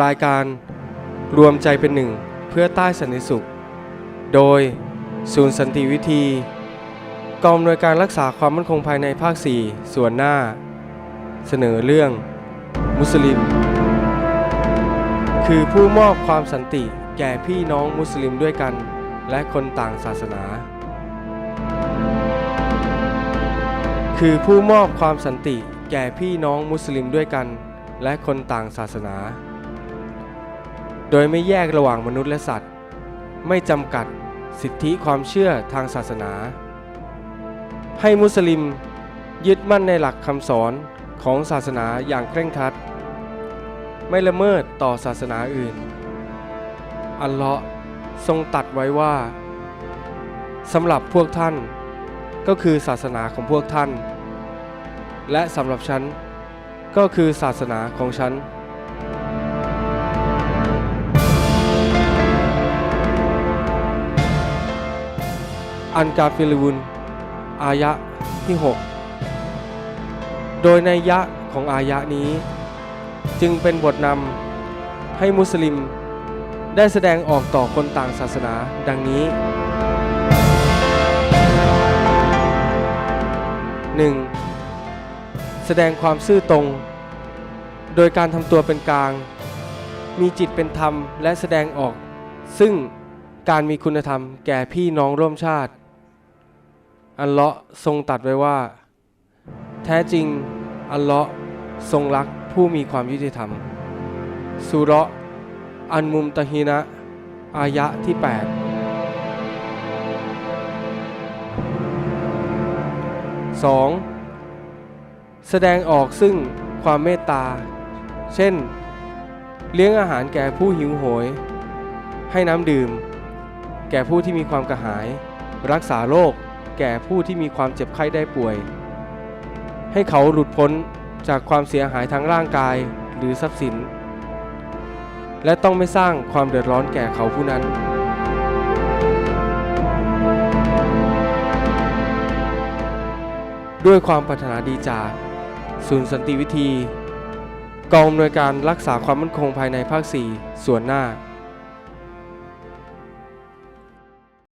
รายการรวมใจเป็นหนึ่งเพื่อใต้สันติสุข โดยศูนย์สันติวิธี กองอำนวยการรักษาความมั่นคงภายในภาค 4 ส่วนหน้า เสนอเรื่อง มุสลิม คือผู้มอบความสันติแก่พี่น้องมุสลิมด้วยกัน และคนต่างศาสนา คือผู้มอบความสันติแก่พี่น้องมุสลิมด้วยกัน และคนต่างศาสนา โดยไม่แยกระหว่างมนุษย์และสัตว์ ไม่จำกัดสิทธิความเชื่อทางศาสนา ให้มุสลิมยึดมั่นในหลักคำสอนของศาสนาอย่างเคร่งครัด ไม่ละเมิดต่อศาสนาอื่น อัลเลาะห์ทรงตัดไว้ว่าสำหรับพวกท่าน ก็คือศาสนาของพวกท่าน และสำหรับฉัน ก็คือศาสนาของฉัน อันกาฟิลูนอายะที่ 6 โดยในยะของอายะนี้ จึงเป็นบทนำให้มุสลิมได้แสดงออกต่อคนต่างศาสนาดังนี้ 1. แสดงความซื่อตรง โดยการทำตัวเป็นกลาง มีจิตเป็นธรรมและแสดงออก ซึ่งการมีคุณธรรมแก่พี่น้องร่วมชาติ อัลเลาะห์ทรงตัดไว้ว่า แท้จริงอัลเลาะห์ทรงรักผู้มีความยุติธรรมสุเราะอันมุมตะฮีนะ อายะที่ 8 2. แสดงออกซึ่งความเมตตา เช่น เลี้ยงอาหารแก่ผู้หิวโหย ให้น้ำดื่ม แก่ผู้ที่มีความกระหาย รักษาโรค แก่ผู้ที่มีความเจ็บไข้ได้ป่วย ให้เขาหลุดพ้นจากความเสียหายทางร่างกายหรือทรัพย์สิน และต้องไม่สร้างความเดือดร้อนแก่เขาผู้นั้น ด้วยความปรารถนาดีจากศูนย์สันติวิธี กองอำนวยการรักษาความมั่นคงภายในภาค 4 ส่วนหน้า